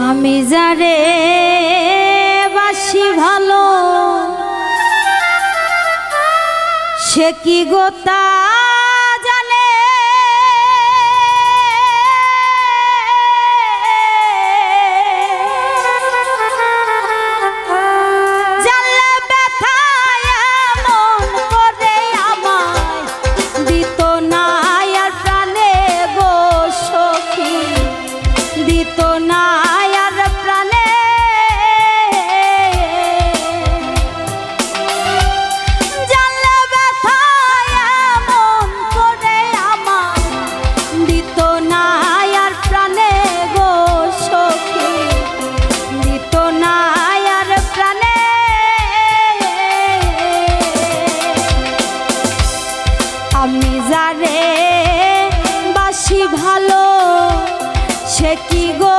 আমি যারে বাসি ভালো সে কি গোতা আমি যারে বাসি ভালো সে কি গো?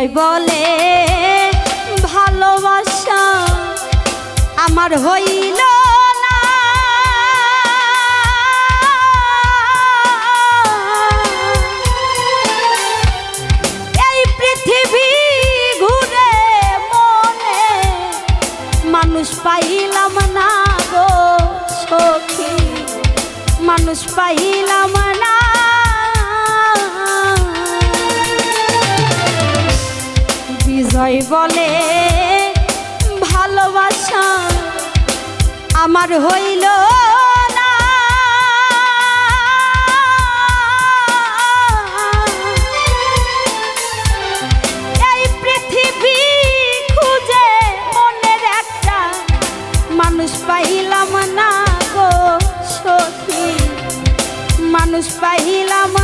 হৃদয় বলে ভালোবাসা আমার হইল মানুষ পাইলাম না গো সখী। মানুষ পাইলাম না বিজয় বলে, ভালোবাসা আমার হইল না। পৃথিবী খুঁজে মনের একটা মানুষ পাইলাম না গো সখী। মানুষ পাইলাম